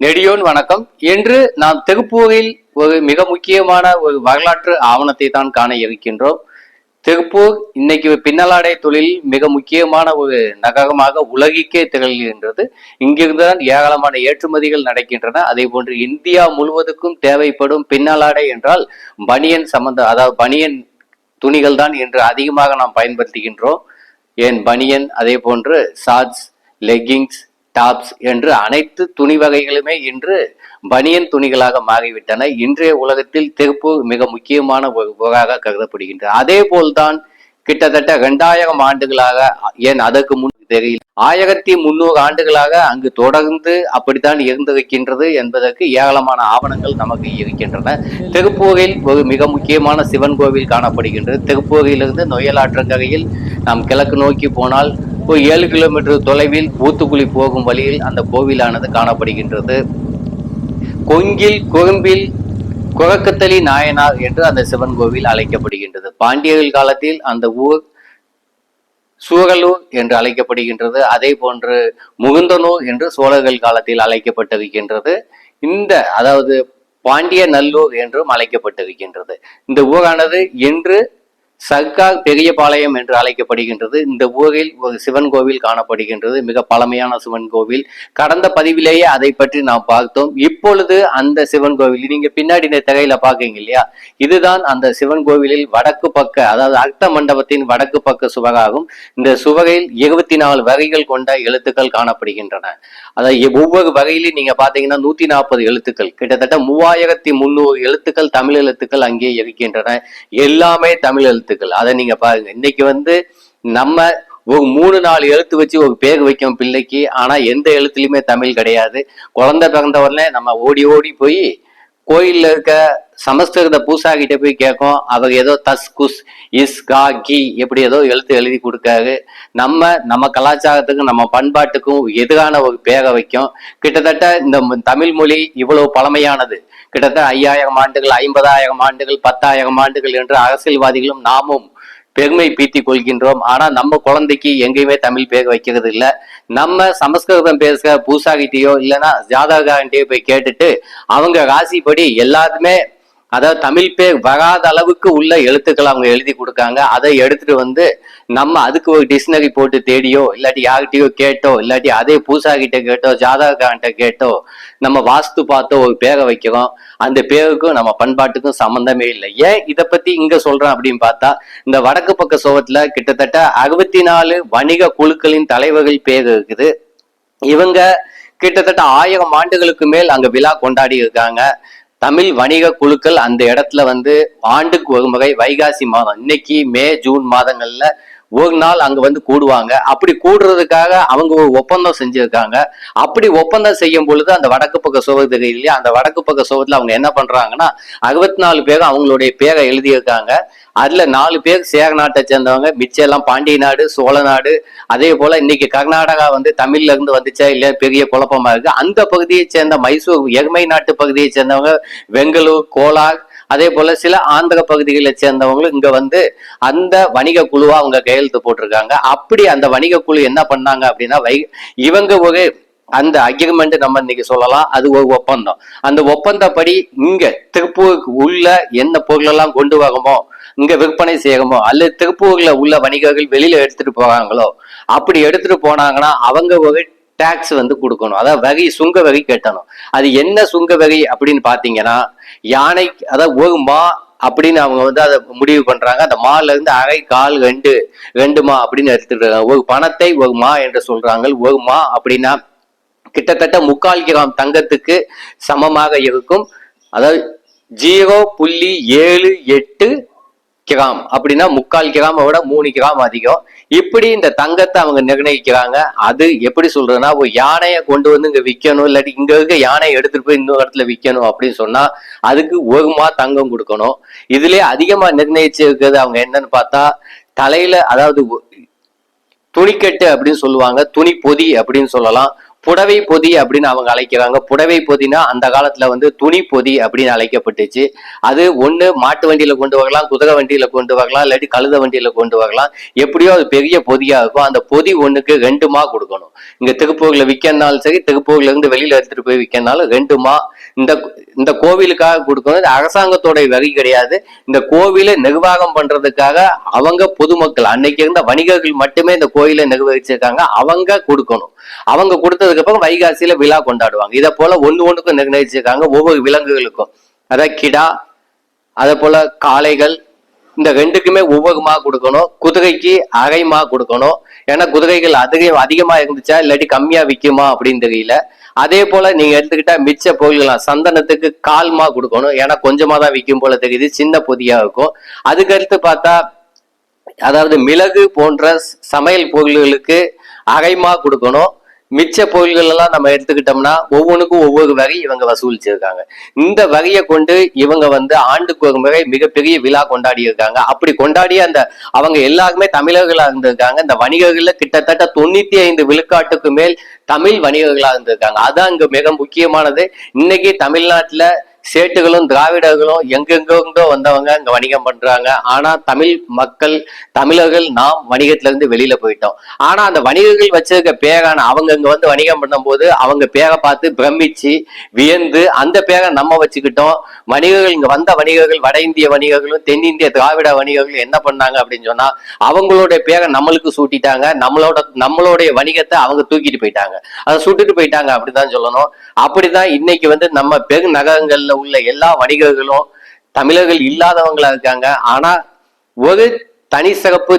நெடியோன் வணக்கம். இன்று நாம் தெகுப்பூரில் ஒரு மிக முக்கியமான ஒரு வரலாற்று ஆவணத்தை தான் காண இருக்கின்றோம். திருப்பூர் இன்னைக்கு பின்னலாடை தொழில் மிக முக்கியமான ஒரு நகரமாக உலகிற்கே திகழ்கின்றது. இங்கிருந்து தான் ஏராளமான ஏற்றுமதிகள் நடக்கின்றன. அதே போன்று இந்தியா முழுவதுக்கும் தேவைப்படும் பின்னலாடை என்றால் பனியன் சம்பந்த அதாவது பனியன் துணிகள் தான் இன்று அதிகமாக நாம் பயன்படுத்துகின்றோம். ஏன் பனியன் அதே போன்று ஷார்ட்ஸ் லெக்கிங்ஸ் டாப்ஸ் என்று அனைத்து துணி வகைகளுமே இன்று பனியன் துணிகளாக மாறிவிட்டன. இன்றைய உலகத்தில் திருப்பூர் மிக முக்கியமான ஒரு கருதப்படுகின்றது. அதே போல்தான் கிட்டத்தட்ட இரண்டாயிரம் ஆண்டுகளாக ஏன் அதற்கு முன் தெரியல. ஆயிரத்தி முன்னூறு ஆண்டுகளாக அங்கு தொடர்ந்து அப்படித்தான் இருந்திருக்கின்றது என்பதற்கு ஏராளமான ஆவணங்கள் நமக்கு இருக்கின்றன. திருப்பூரில் ஒரு மிக முக்கியமான சிவன் கோவில் காணப்படுகின்றது. திருப்பூரிலிருந்து நொயலாற்றங்கரையில் நாம் கிழக்கு நோக்கி போனால் ஏழு கிலோமீட்டர் தொலைவில் ஊத்துக்குழி போகும் வழியில் அந்த கோவிலானது காணப்படுகின்றது. கொங்கில் கொழும்பில் குரக்கத்தலி நாயனார் என்று அந்த சிவன் கோவில் அழைக்கப்படுகின்றது. பாண்டியர்கள் காலத்தில் அந்த ஊர் சூரலூர் என்று அழைக்கப்படுகின்றது. அதே போன்று முகுந்தனூர் என்று சோழர்கள் காலத்தில் அழைக்கப்பட்டிருக்கின்றது. இந்த அதாவது பாண்டிய நல்லூர் என்றும் அழைக்கப்பட்டிருக்கின்றது. இந்த ஊரானது இன்று சர்க்கார் பெரியபாளையம் என்று அழைக்கப்படுகின்றது. இந்த ஊரில் ஒரு சிவன் கோவில் காணப்படுகின்றது. மிக பழமையான சிவன் கோவில். கடந்த பதிவிலேயே அதை பற்றி நாம் பார்த்தோம். இப்பொழுது அந்த சிவன் கோவில் நீங்க பின்னாடி இந்த திரையில பாக்கீங்க இல்லையா? இதுதான் அந்த சிவன் கோவிலில் வடக்கு பக்க அதாவது அர்த்த மண்டபத்தின் வடக்கு பக்க சுவராகும். இந்த சுவரில் இருபத்தி நாலு வகைகள் கொண்ட எழுத்துக்கள் காணப்படுகின்றன. அதாவது ஒவ்வொரு வகையிலும் நீங்க பாத்தீங்கன்னா நூத்தி நாற்பது எழுத்துக்கள். கிட்டத்தட்ட மூவாயிரத்தி முந்நூறு எழுத்துக்கள் தமிழ் எழுத்துக்கள் அங்கே இருக்கின்றன. எல்லாமே தமிழ் எழுத்து எழுத்துக்கள். அதை நீங்க பாருங்க. இன்னைக்கு வந்து நம்ம ஒரு மூணு நாலு எழுத்து வச்சு ஒரு பேர் வைக்கும் பிள்ளைக்கு ஆனா எந்த எழுத்துலையுமே தமிழ் கிடையாது. குழந்தை பிறந்த உடனே நம்ம ஓடி ஓடி போய் கோயில்ல இருக்க சமஸ்கிருத பூசாகிட்ட போய் கேட்கும். அவர் ஏதோ தஸ் குஸ் இஸ் கா கி எப்படி ஏதோ எழுத்து எழுதி கொடுக்காரு. நம்ம நம்ம கலாச்சாரத்துக்கும் நம்ம பண்பாட்டுக்கும் எதிரான ஒரு பேரை வைக்கும். கிட்டத்தட்ட இந்த தமிழ் மொழி இவ்வளவு பழமையானது. கிட்டத்தட்ட ஐயாயிரம் ஆண்டுகள் ஐம்பதாயிரம் ஆண்டுகள் பத்தாயிரம் ஆண்டுகள் என்று அரசியல்வாதிகளும் நாமும் பெருமை பீத்தி கொள்கின்றோம். ஆனால் நம்ம குழந்தைக்கு எங்கேயுமே தமிழ் பேர் வைக்கிறது இல்லை. நம்ம சமஸ்கிருதம் பேசுகிற பூசாகிட்டயோ இல்லைன்னா ஜாதகாரன்ட்டையோ போய் கேட்டுட்டு அவங்க ராசிப்படி எல்லாத்துமே அதாவது தமிழ் பேர் வராத அளவுக்கு உள்ள எழுத்துக்களை அவங்க எழுதி கொடுக்காங்க. அதை எடுத்துட்டு வந்து நம்ம அதுக்கு ஒரு டிக்ஷனரி போட்டு தேடியோ இல்லாட்டி யார்கிட்டயோ கேட்டோ இல்லாட்டி அதே பூசாகிட்ட கேட்டோ ஜாதகான்ட்ட கேட்டோ நம்ம வாஸ்து பார்த்தோ ஒரு பேரை வைக்கிறோம். அந்த பேருக்கும் நம்ம பண்பாட்டுக்கும் சம்மந்தமே இல்லை. ஏன் இதை பத்தி இங்க சொல்றேன் அப்படின்னு பார்த்தா இந்த வடக்கு பக்க சோகத்துல கிட்டத்தட்ட அறுபத்தி நாலு வணிக குழுக்களின் தலைவர்கள் பேர் இருக்குது. இவங்க கிட்டத்தட்ட ஆயிரம் ஆண்டுகளுக்கு மேல் அங்க விழா கொண்டாடி இருக்காங்க. தமிழ் வணிக குழுக்கள் அந்த இடத்துல வந்து ஆண்டுக்கு ஒரு முறை வைகாசி மாதம் இன்னைக்கு மே ஜூன் மாதங்கள்ல ஒரு நாள் அங்க வந்து கூடுவாங்க. அப்படி கூடுறதுக்காக அவங்க ஒரு ஒப்பந்தம் செஞ்சிருக்காங்க. அப்படி ஒப்பந்தம் செய்யும் பொழுது அந்த வடக்கு பக்க சோகத்துக்கு இல்லையா? அந்த வடக்கு பக்க சோகத்துல அவங்க என்ன பண்றாங்கன்னா அறுபத்தி நாலு பேர் அவங்களுடைய பேரை எழுதியிருக்காங்க. அதுல நாலு பேர் சேர நாட்டை சேர்ந்தவங்க மிச்சம் எல்லாம் பாண்டிய நாடு சோழ நாடு அதே போல இன்னைக்கு கர்நாடகா வந்து தமிழ்ல இருந்து வந்துச்சா இல்லையா? பெரிய குழப்பமா இருக்கு. அந்த பகுதியை சேர்ந்த மைசூர் எருமை நாட்டு பகுதியை சேர்ந்தவங்க பெங்களூர் கோலார் அதே போல சில ஆந்திர பகுதிகளை சேர்ந்தவங்களும் இங்க வந்து அந்த வணிக குழுவா அவங்க கையெழுத்து போட்டிருக்காங்க. அப்படி அந்த வணிக குழு என்ன பண்ணாங்க அப்படின்னா வை இவங்க ஒரு அந்த அக்ரிமெண்ட் நம்ம இன்னைக்கு சொல்லலாம் அது ஒரு ஒப்பந்தம். அந்த ஒப்பந்தப்படி இங்க திருப்பூருக்கு உள்ள என்ன பொருளெல்லாம் கொண்டு வரமோ இங்க விற்பனை செய்யணுமோ அல்லது திருப்பூர்ல உள்ள வணிகர்கள் வெளியில எடுத்துட்டு போறாங்களோ அப்படி எடுத்துட்டு போனாங்கன்னா அவங்க ஒரு டேக்ஸ் வந்து கொடுக்கணும். அதாவது வகை சுங்க வகை கட்டணும். அது என்ன சுங்க வகை அப்படின்னு பார்த்தீங்கன்னா யானை அதாவது ஒரு மா அப்படின்னு அவங்க வந்து அதை முடிவு பண்றாங்க. அந்த மால இருந்து அரை கால் ரெண்டு ரெண்டு மா அப்படின்னு எடுத்துட்டு ஒரு பணத்தை ஒரு மா என்று சொல்றாங்க. ஒரு மா அப்படின்னா கிட்டத்தட்ட முக்கால் கிராம் தங்கத்துக்கு சமமாக இருக்கும். அதாவது ஜீரோ புள்ளி ஏழு எட்டு கிராம். அப்படின்னா முக்கால் கிராமை விட மூணு கிராம் அதிகம். இப்படி இந்த தங்கத்தை அவங்க நிர்ணயிக்கிறாங்க. அது எப்படி சொல்றதுன்னா ஒரு யானையை கொண்டு வந்து இங்க விற்கணும் இல்லாட்டி இங்க இருக்க யானையை எடுத்துட்டு போய் இன்னொரு இடத்துல விற்கணும் அப்படின்னு சொன்னா அதுக்கு ஒரு மா தங்கம் கொடுக்கணும். இதுலயே அதிகமா நிர்ணயிச்சு இருக்கிறது அவங்க என்னன்னு பார்த்தா தலையில அதாவது துணிக்கட்டு அப்படின்னு சொல்லுவாங்க துணி பொதி அப்படின்னு சொல்லலாம். புடவை பொதி அப்படின்னு அவங்க அழைக்கிறாங்க. புடவை பொதினா அந்த காலத்துல வந்து துணி பொதி அப்படின்னு அழைக்கப்பட்டுச்சு. அது ஒண்ணு மாட்டு வண்டியில கொண்டு வரலாம் குதிரை வண்டியில கொண்டு வரலாம் இல்லாட்டி கழுத வண்டியில கொண்டு வரலாம். எப்படியோ அது பெரிய பொதியா இருக்கும். அந்த பொதி ஒண்ணுக்கு ரெண்டு மா கொடுக்கணும். இங்க திருப்பூர்ல விற்கனாலும் சரி திருப்பூர்ல இருந்து வெளியில எடுத்துட்டு போய் விற்கனாலும் ரெண்டு மா இந்த இந்த கோவிலுக்காக கொடுக்கணும். இது அரசாங்கத்தோட வரி கிடையாது. இந்த கோவிலை நிர்வாகம் பண்றதுக்காக அவங்க பொதுமக்கள் அன்னைக்கு இருந்த வணிகர்கள் மட்டுமே இந்த கோயிலை நிர்வகிச்சிருக்காங்க. அவங்க கொடுக்கணும். அவங்க கொடுத்ததுக்கு அப்புறம் வைகாசியில விழா கொண்டாடுவாங்க. இதை போல ஒன்று ஒன்றுக்கும் நிர்ணயிச்சிருக்காங்க ஒவ்வொரு விலங்குகளுக்கும். அதாவது கிடா அதே போல காளைகள் இந்த ரெண்டுக்குமே ஒவ்வொரு மா கொடுக்கணும். குதிரைக்கு அரை மா கொடுக்கணும். ஏன்னா குதிரைகள் அதிகம் அதிகமா இருந்துச்சா இல்லாட்டி கம்மியா விற்குமா அப்படின்னு தெரியல. அதே போல நீங்க எடுத்துக்கிட்டா மிச்ச பொருள்களாம் சந்தனத்துக்கு கால்மா கொடுக்கணும். ஏன்னா கொஞ்சமா தான் விற்கும் போல தெரியுது. சின்ன பொதியா இருக்கும். அதுக்கடுத்து பார்த்தா அதாவது மிளகு போன்ற சமையல் பொருள்களுக்கு அகைமா கொடுக்கணும். மிச்ச பொருள்கள் எல்லாம் நம்ம எடுத்துக்கிட்டோம்னா ஒவ்வொன்றுக்கும் ஒவ்வொரு வரி இவங்க வசூலிச்சிருக்காங்க. இந்த வரியை கொண்டு இவங்க வந்து ஆண்டுக்கு ஒரு முறை மிகப்பெரிய விழா கொண்டாடி இருக்காங்க அப்படி கொண்டாடிய அந்த அவங்க எல்லாருமே தமிழர்களா இருந்திருக்காங்க. இந்த வணிகர்கள்ல கிட்டத்தட்ட தொண்ணூத்தி ஐந்து விழுக்காட்டுக்கு மேல் தமிழ் வணிகர்களா இருந்திருக்காங்க. அதான் இங்க மிக முக்கியமானது. இன்னைக்கு தமிழ்நாட்டுல சேட்டுகளும் திராவிடர்களும் எங்கெங்கெங்கோ வந்தவங்க இங்க வணிகம் பண்றாங்க. ஆனா தமிழ் மக்கள் தமிழர்கள் நாம் வணிகத்துல இருந்து வெளியில போயிட்டோம். ஆனா அந்த வணிகர்கள் வச்சிருக்க பேரான அவங்க இங்க வந்து வணிகம் பண்ணும்போது அவங்க பேரை பார்த்து பிரமிச்சு வியந்து அந்த பேரை நம்ம வச்சுக்கிட்டோம். வணிகர்கள் இங்க வந்த வணிகர்கள் வட இந்திய வணிகர்களும் தென்னிந்திய திராவிட வணிகர்களும் என்ன பண்ணாங்க அப்படின்னு சொன்னா அவங்களுடைய பேரை நம்மளுக்கு சூட்டிட்டாங்க. நம்மளோட நம்மளுடைய வணிகத்தை அவங்க தூக்கிட்டு போயிட்டாங்க. அதை சுட்டுட்டு போயிட்டாங்க அப்படிதான் சொல்லணும். அப்படிதான் இன்னைக்கு வந்து நம்ம பெருநகரங்கள்ல உள்ள எல்லா வணிகர்களும் தமிழர்கள் இல்லாதவங்களா இருக்காங்க. ஆனா ஒரு தனி சிறப்பு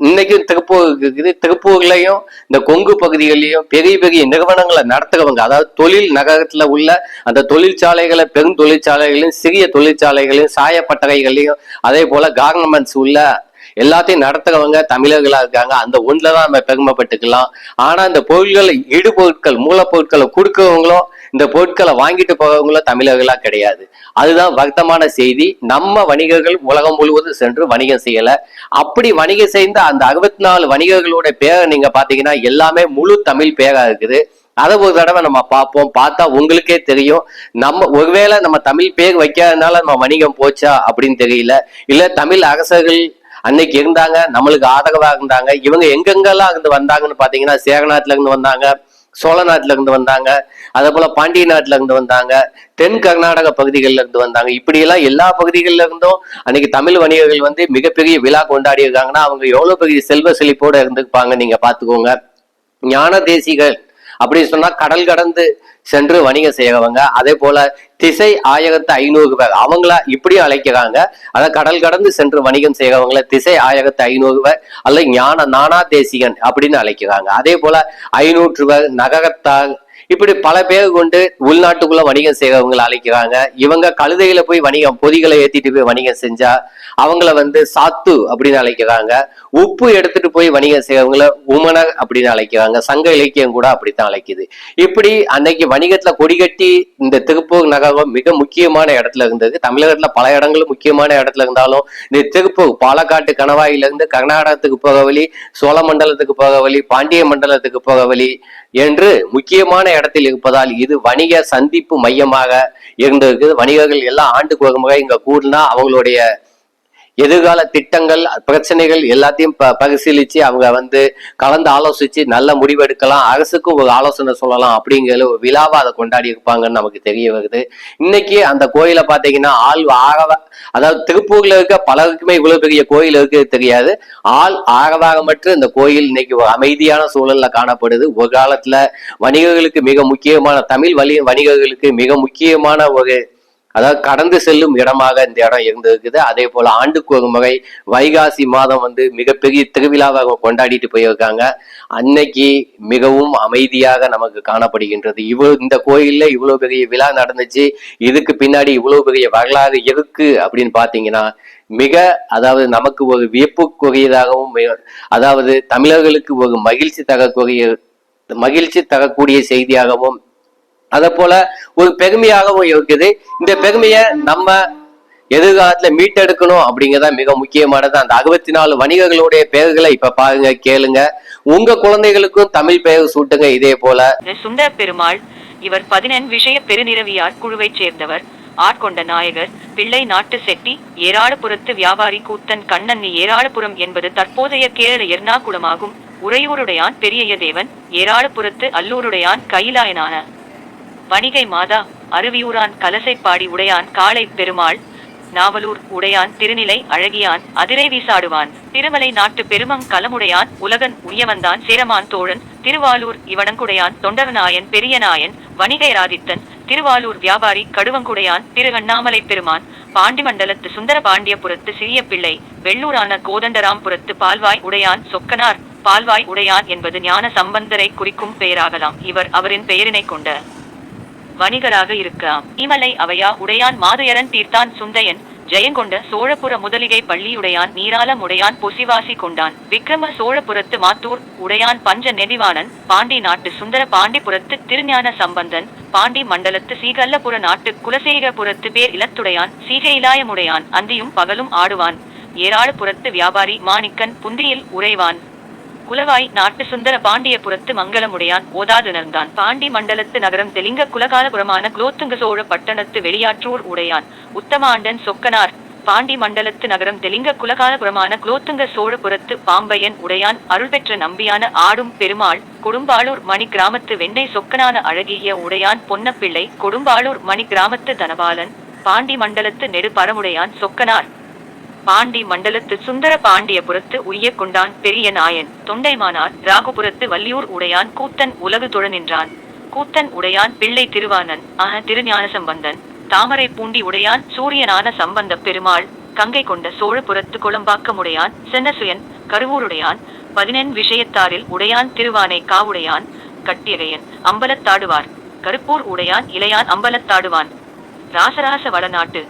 இன்னைக்கும் திருப்பூர் இருக்குது. திருப்பூர்லையும் இந்த கொங்கு பகுதிகளிலையும் பெரிய பெரிய நிறுவனங்களை நடத்துகிறவங்க அதாவது தொழில் நகரத்துல உள்ள அந்த தொழிற்சாலைகளை பெரும் தொழிற்சாலைகளையும் சிறிய தொழிற்சாலைகளையும் சாயப்பட்டறைகளையும் அதே போல கார்மெண்ட்ஸ் உள்ள எல்லாத்தையும் நடத்துகிறவங்க தமிழர்களா இருக்காங்க. அந்த ஒண்ணுல தான் நம்ம பெருமைப்பட்டுக்கலாம். ஆனா இந்த பொருள்களை இடுபொருட்கள் மூலப்பொருட்களை கொடுக்கறவங்களும் இந்த பொருட்களை வாங்கிட்டு போகிறவங்களும் தமிழர்களா கிடையாது. அதுதான் வருத்தமான செய்தி. நம்ம வணிகர்கள் உலகம் முழுவதும் சென்று வணிகம் செய்யல. அப்படி வணிகம் செய்த அந்த அறுபத்தி நாலு வணிகர்களோட பேரை நீங்க பாத்தீங்கன்னா எல்லாமே முழு தமிழ் பேரா இருக்குது. அதை ஒரு தடவை நம்ம பார்ப்போம். பார்த்தா உங்களுக்கே தெரியும். நம்ம ஒருவேளை நம்ம தமிழ் பேர் வைக்காதனால நம்ம வணிகம் போச்சா அப்படின்னு தெரியல. இல்ல தமிழ் அரசர்கள் அன்னைக்கு இருந்தாங்க நம்மளுக்கு ஆதரவாக இருந்தாங்க. இவங்க எங்கெங்கெல்லாம் இருந்து வந்தாங்கன்னு பாத்தீங்கன்னா சேகநாட்டுல இருந்து வந்தாங்க. சோழ நாட்டுல இருந்து வந்தாங்க. அதே போல பாண்டிய நாட்டுல இருந்து வந்தாங்க. தென் கர்நாடக பகுதிகளில் இருந்து வந்தாங்க. இப்படி எல்லாம் எல்லா பகுதிகளில் இருந்தும் அன்னைக்கு தமிழ் வணிகர்கள் வந்து மிகப்பெரிய விழா கொண்டாடி இருக்காங்கன்னா அவங்க எவ்வளவு பெரிய செல்வ செழிப்போட இருந்துப்பாங்க நீங்க பாத்துக்கோங்க ஞான தேசிகள் அப்படின்னு சொன்னா கடல் கடந்து சென்று வணிகம் செய்யறவங்க. அதே போல திசை ஆயிரத்து ஐநூறு பேர். அவங்கள இப்படியும் அழைக்கிறாங்க. அதாவது கடல் கடந்து சென்று வணிகம் செய்யறவங்கள திசை ஆயகத்தை ஐநூறு பேர் அல்ல ஞான நானா தேசிகன் அப்படின்னு அழைக்கிறாங்க. அதே போல ஐநூற்று பேர் நகரத்தார் இப்படி பல பேர் கொண்டு உள்நாட்டுக்குள்ள வணிகம் செய்யறவங்களை அழைக்கிறாங்க. இவங்க கழுதையில போய் வணிகம் பொதிகளை ஏத்திட்டு போய் வணிகம் செஞ்சா அவங்கள வந்து சாத்து அப்படின்னு அழைக்கிறாங்க. உப்பு எடுத்துட்டு போய் வணிகம் செய்யறவங்கள உமனர் அப்படின்னு அழைக்கிறாங்க. சங்க இலக்கியம் கூட அப்படித்தான் அழைக்குது. இப்படி அன்னைக்கு வணிகத்துல கொடிகட்டி இந்த திருப்பூர் நகரம் மிக முக்கியமான இடத்துல இருந்தது. தமிழகத்துல பல இடங்களும் முக்கியமான இடத்துல இருந்தாலும் இந்த திருப்பூர் பாலக்காட்டு கணவாயில இருந்து கர்நாடகத்துக்கு போக வழி சோழ மண்டலத்துக்கு போக வழி பாண்டிய மண்டலத்துக்கு போக வழி என்று முக்கியமான இடத்தில் இருப்பதால் இது வணிக சந்திப்பு மையமாக இருந்திருக்குது. வணிகர்கள் எல்லாம் ஆண்டுக்கு ஒரு முறை இங்க கூடினா அவங்களுடைய எதிர்கால திட்டங்கள் பிரச்சனைகள் எல்லாத்தையும் ப- பரிசீலிச்சு அவங்க வந்து கலந்து ஆலோசிச்சு நல்ல முடிவெடுக்கலாம் அரசுக்கு அரசுக்கும் ஒரு ஆலோசனை சொல்லலாம் அப்படிங்கிற ஒரு விழாவை அதை கொண்டாடி இருப்பாங்கன்னு நமக்கு தெரிய வருது. இன்னைக்கு அந்த கோயிலை பார்த்தீங்கன்னா ஆள் ஆரவ அதாவது திருப்பூர்ல இருக்க பலருக்குமே இவ்வளவு பெரிய கோயில் இருக்குது தெரியாது. ஆள் ஆகவாகமற்று இந்த கோயில் இன்னைக்கு ஒரு அமைதியான சூழல்ல காணப்படுது. ஒரு காலத்துல வணிகர்களுக்கு மிக முக்கியமான தமிழ் வழி வணிகர்களுக்கு மிக முக்கியமான ஒரு அதாவது கடந்து செல்லும் இடமாக இந்த இடம் இருந்திருக்குது. அதே போல ஆண்டுக்கு ஒரு முறை வைகாசி மாதம் வந்து மிகப்பெரிய திருவிழாவாக கொண்டாடிட்டு போயிருக்காங்க. அன்னைக்கு மிகவும் அமைதியாக நமக்கு காணப்படுகின்றது. இவ்வளவு இந்த கோயில்ல இவ்வளவு பெரிய விழா நடந்துச்சு. இதுக்கு பின்னாடி இவ்வளவு பெரிய வரலாறு இருக்கு அப்படின்னு பாத்தீங்கன்னா மிக அதாவது நமக்கு ஒரு வியப்புக்குரியதாகவும் அதாவது தமிழர்களுக்கு ஒரு மகிழ்ச்சி தரக்கூடிய மகிழ்ச்சி தரக்கூடிய செய்தியாகவும் அதே போல ஒரு பெருமையாகவும் இருக்குது. இந்த பெருமையை நம்ம எதிர்காலத்துல மீட்டெடுக்கணும் அப்படிங்கறத மிக முக்கியமானது. அந்த அறுபத்தி நாலு வணிகர்களுடைய பெயர்களை இப்ப பாருங்க கேளுங்க. உங்க குழந்தைகளுக்கும் தமிழ் பெயர் சூட்டுங்க இதே போல. சுந்தர பெருமாள் இவர் பதினெண் விஷய பெருநிறவியார் குழுவைச் சேர்ந்தவர். ஆட்கொண்ட நாயகர் பிள்ளை நாட்டு செட்டி ஏராளபுரத்து வியாபாரி கூத்தன் கண்ணன் ஏராளபுரம் என்பது தற்போதைய கேரள எர்ணாகுளமாகும். உறையூருடையான் பெரிய தேவன் ஏராளபுரத்து அல்லூருடையான் கைலாயனான வணிகை மாதா அருவியூரான் கலசைப்பாடி உடையான் காளை பெருமாள் நாவலூர் உடையான் திருநிலை அழகியான் அதிரை வீசாடுவான். திருமலை நாட்டு பெருமம் கலமுடையான் உலகன் உயவந்தான் சேரமான் தோழன் திருவாலூர் இவனங்குடையான் தொண்டரநாயன் பெரியநாயன் வணிகைராதித்தன் திருவாலூர் வியாபாரி கடுவங்குடையான் திரு அண்ணாமலை பெருமான் பாண்டிமண்டலத்து சுந்தர பாண்டியபுரத்து சிறிய பிள்ளை வெள்ளூரான கோதண்டராம்புரத்து பால்வாய் உடையான் சொக்கனார் பால்வாய் உடையான் என்பது ஞான சம்பந்தரை குறிக்கும் பெயராகலாம். இவர் அவரின் பெயரினை கொண்ட வணிகராக இருக்கலாம் இமலை அவையா உடையான் மாதையரன் தீர்த்தான் சுந்தையன். ஜெயங்கொண்ட சோழபுர முதலிகை பள்ளியுடையான் நீராலம் உடையான் பொசிவாசி கொண்டான். விக்ரம சோழபுரத்து மாத்தூர் உடையான் பஞ்ச நெடிவாணன் பாண்டி நாட்டு சுந்தர பாண்டிபுரத்து திருஞான சம்பந்தன். பாண்டி மண்டலத்து சீகல்லபுர நாட்டு குலசேகரபுரத்து பேர் இலத்துடையான். சீகை இலாயமுடையான் அந்தியும் பகலும் ஆடுவான். ஏராளபுரத்து வியாபாரி மாணிக்கன் புந்தியில் உறைவான். குலவாய் நாட்டு சுந்தர பாண்டியபுரத்து மங்களமுடையான் ஓதாதுணர்ந்தான். பாண்டி மண்டலத்து நகரம் தெலிங்க குலகாலபுரமான குலோத்துங்க சோழ பட்டணத்து வெளியாற்றூர் உடையான். உத்தமாண்டன் சொக்கனார். பாண்டி மண்டலத்து நகரம் தெலிங்க குலகாலபுரமான குலோத்துங்க சோழபுரத்து பாம்பையன் உடையான். அருள்பெற்ற நம்பியான ஆடும் பெருமாள். கொடும்பாளூர் மணி கிராமத்து வெண்ணெய் சொக்கனான அழகிய உடையான். பொன்னப்பிள்ளை. கொடும்பாளூர் மணி கிராமத்து தனபாலன். பாண்டி மண்டலத்து நெடுபரமுடையான் சொக்கனார். பாண்டி மண்டலத்து சுந்தர பாண்டியபுரத்து உய்ய கொண்டான் பெரிய நாயன். தொண்டைமானார் ராகுபுரத்து வல்லியூர் உடையான் கூத்தன் உலகு தொழ நின்றான். கூத்தன் உடையான் பிள்ளை திருவானன் ஆன திருஞான சம்பந்தன். தாமரை பூண்டி உடையான் சூரியனான சம்பந்த பெருமாள். கங்கை கொண்ட சோழபுரத்து குளம்பாக்கமுடையான் சென்னசுயன் கருவூருடையான் பதினெண் விஷயத்தாரில் உடையான் திருவானை காவுடையான் கட்டியகையன் அம்பலத்தாடுவார். கருப்பூர் உடையான் இளையான் அம்பலத்தாடுவான். ராசராச வளநாட்டு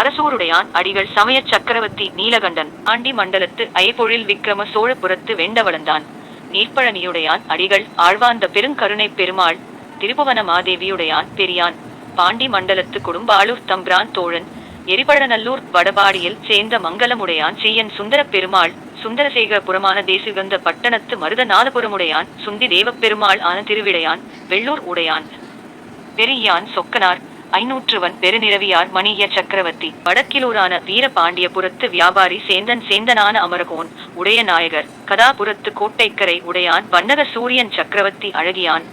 அரசூருடையான் அடிகள் சமய சக்கரவர்த்தி நீலகண்டன் ஆண்டி மண்டலத்து ஐபொழில் விக்ரம சோழபுரத்து வெண்டவளந்தான். நீர்ப்பழனியுடையான் அடிகள் ஆழ்வார்ந்த பெருங்கருணை பெருமாள் திருபுவன மாதேவியுடையான் பெரியான் பாண்டி மண்டலத்து குடும்பாளூர் தம்பிரான் தோழன் எரிபழநல்லூர் வடபாடியில் சேர்ந்த மங்கலமுடையான் சீயன் சுந்தர பெருமாள் சுந்தரசேகரபுரமான தேசுகந்த பட்டணத்து மருதநாதபுரமுடையான் சுந்தி தேவப்பெருமாள் ஆன திருவிடையான் வெள்ளூர் உடையான். பெரியான் சொக்கனார் ஐநூற்றுவன் பெருநிறவியார் மணிய சக்கரவர்த்தி. வடக்கிலூரான வீரபாண்டியபுரத்து வியாபாரி சேந்தன் சேந்தனான அமரகோன் உடைய நாயகர். கதாபுரத்து கோட்டைக்கரை உடையான் வண்ணக சூரியன் சக்கரவர்த்தி அழகியான்.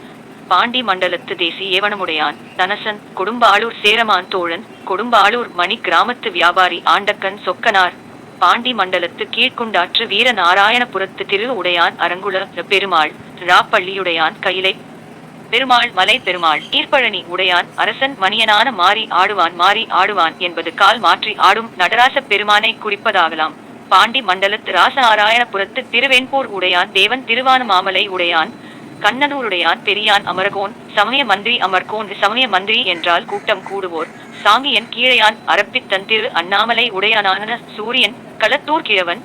பாண்டி மண்டலத்து தேசி ஏவனமுடையான் தனசன் கொடும்பாளூர் சேரமான் தோழன் கொடும்பாளூர் மணி கிராமத்து வியாபாரி ஆண்டக்கன் சொக்கனார். பாண்டி மண்டலத்து கீழ்குண்டாற்று வீர நாராயணபுரத்து திரு உடையான் அரங்குல பெருமாள். ராப்பள்ளியுடையான் கையிலை பெருமாள் மலை பெருமாள் ஈர்ப்பழனி உடையான் அரசன் மணியனான மாறி ஆடுவான் மாறி ஆடுவான் என்பது கால் மாற்றி ஆடும் நடராச பெருமானை குறிப்பதாகலாம். பாண்டி மண்டலத்து ராசநாராயணபுரத்து திருவெண்பூர் உடையான் தேவன் திருவான மாமலை உடையான் கண்ணனூருடையான் பெரியான் அமரகோன் சமய மந்திரி அமர்கோன் சமய மந்திரி என்றால் கூட்டம் கூடுவோர். சாங்கியன் கீழையான் அரப்பித்தன் திரு அண்ணாமலை உடையானான சூரியன் களத்தூர் கிழவன்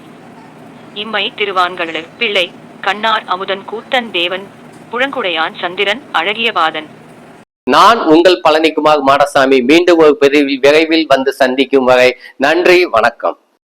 இம்மை திருவான்களு பிள்ளை கண்ணார் அமுதன் கூத்தன் தேவன் புழங்குடையான் சந்திரன் அழகியவாதன் நான் உங்கள் பழனிக்குமார் மாடசாமி மீண்டும் ஒரு பிரிவில் விரைவில் வந்து சந்திக்கும் வரை நன்றி வணக்கம்.